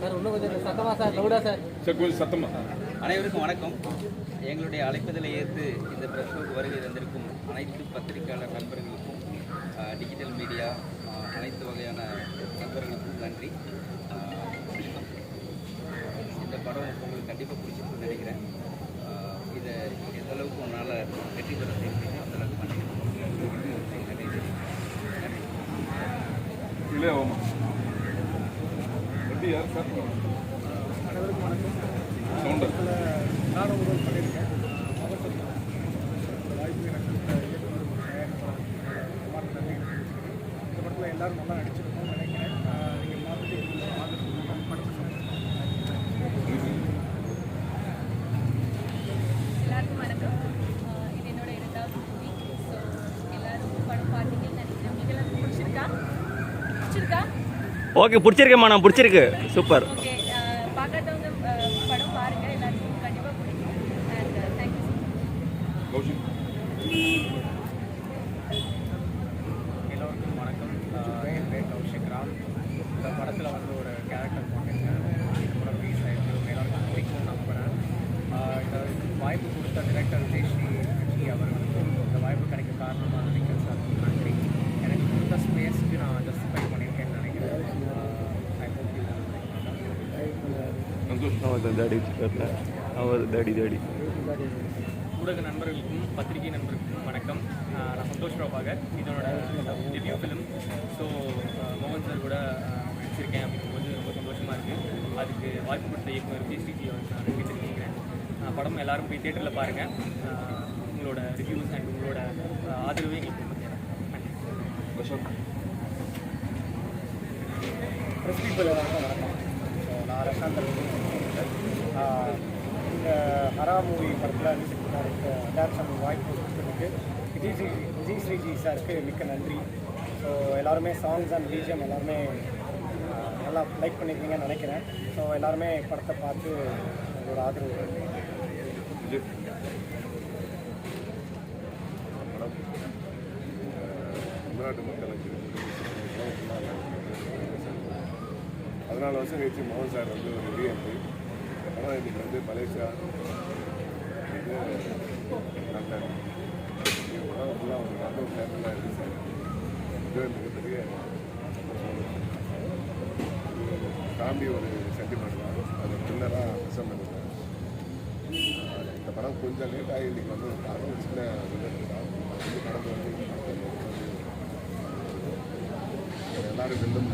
Sir லவுடா sir sir. கொஞ்சம் சத்தமா. அனைவருக்கும் வணக்கம். எங்களுடைய அழைப்பதில் ஏற்று இந்த ப்ரெஸ் ஷோக்கு வருகை தந்திருக்கும் அனைத்து பத்திரிகையாளர் நண்பர்களுக்கும் டிஜிட்டல் மீடியா அனைத்து வகையான நண்பர்களுக்கும் நன்றி. இந்த படம் உங்களுக்கு கண்டிப்பாக பிடிச்சிருக்குன்னு நினைக்கிறேன். இதை எந்த அளவுக்கு உன்னால் வெற்றி பெற செய்யணும் அந்த அளவுக்கு பண்ணிக்கிறேன் நன்றி. நன்றி எப்படி யார் சார் அனைவருக்கும் வணக்கம் சவுண்டர் நான் நானும் பண்ணியிருக்கேன் அவசரம் இந்த வாய்ப்பு எனக்கு கொடுத்த இந்த படத்தில் எல்லாரும் நல்லா நடிச்சிருக்கோம் நினைக்கிறேன் நீங்கள் பார்த்துட்டு படத்தை எல்லாருக்கும் வணக்கம் ஆஹ் இது என்னோட இரண்டாவது மூவி ஸோ எல்லாரும் படம் பார்த்தீங்கன்னு நினைக்கிறேன் உங்களுக்கு எல்லாருக்கும் பிடிச்சிருக்கா பிடிச்சிருக்கா ஓகே பிடிச்சிருக்கேம்மா நான் பிடிச்சிருக்கு. சூப்பர். பாருங்க எல்லாருக்கும் வணக்கம். என் பேர் கௌஷிக் ராம். இந்த படத்தில் வந்து ஒரு கேரக்டர் இந்த படம் ரிலீஸ் ஆயிருக்கு. உங்க எல்லாருக்கும் பிடிக்கும் நம்புகிறேன் இந்த வாய்ப்பு கொடுத்த டிரெக்டர் ஜெய்ஸ்ரீ ஜி அவர் வந்து இந்த வாய்ப்பு கிடைக்க காரணமாக நினைக்கிறேன் சார் நன்றி எனக்கு கொடுத்த ஸ்பேஸ்க்கு நான் ஜஸ்டிஃபை பண்ணியிருக்கேன்னு நினைக்கிறேன் ஐ ஹோப் யூ அவர் தாடி வச்சுக்கல அவர் தாடி தாடி ஊடக நண்பர்களுக்கும் பத்திரிகை நண்பர்களுக்கும் வணக்கம். நான் சந்தோஷ் பிரபாகர் இதனோட டெபியூ ஃபிலிம் ஸோ மோகன் சார் கூட நடிச்சிருக்கேன் அப்படிங்கும்போது ரொம்ப சந்தோஷமாக இருக்குது அதுக்கு வாய்ப்பு கொடுத்த இயக்குனர் அவருக்கு நான் நன்றி தெரிவிக்கிறேன் படம் எல்லாரும் போய் தேட்டரில் பாருங்கள் உங்களோட ரிவ்யூஸ் அண்ட் உங்களோட ஆதரவே எங்களுக்கு நன்றி. ப்ரெஸ் பீப்புள் எல்லாருக்கும் வணக்கம் நான் ரஷாந்த் இந்த ஹரா மூவி படத்தில் டேரக்ஷன் வாய்ப்பு கொடுத்துருக்கு விஜய் ஸ்ரீ விஜய் ஸ்ரீஜி சாருக்கு மிக்க நன்றி. ஸோ எல்லாருமே சாங்ஸ் அண்ட் பிஜிஎம் எல்லாருமே நல்லா லைக் பண்ணியிருக்கீங்கன்னு நினைக்கிறேன். ஸோ எல்லாருமே படத்தை பார்த்து உங்களோட ஆதரவு தமிழ்நாட்டு மக்களுக்கு பதினாலு வருஷம் கழிச்சு மோகன் சார் வந்து ஒரு ரீஎன்ட்ரி இந்த படம் இன்னைக்கு வந்து மலேசியா இது லண்டன் இந்த படம் ஃபுல்லாக ஒரு நல்ல ஒரு தேட்டரில் இருக்குது சார். இது மிகப்பெரிய ஃபேமிலி ஒரு சென்டிமெண்ட் தான். அது பின்னராக ப்ரெசென்ட் பண்ணிருக்கேன் இந்த படம் கொஞ்சம் லேட்டாக இன்றைக்கி இன்னைக்கு வந்து காரணம் சின்ன விதத்து வந்து எல்லாரும் வில்லும்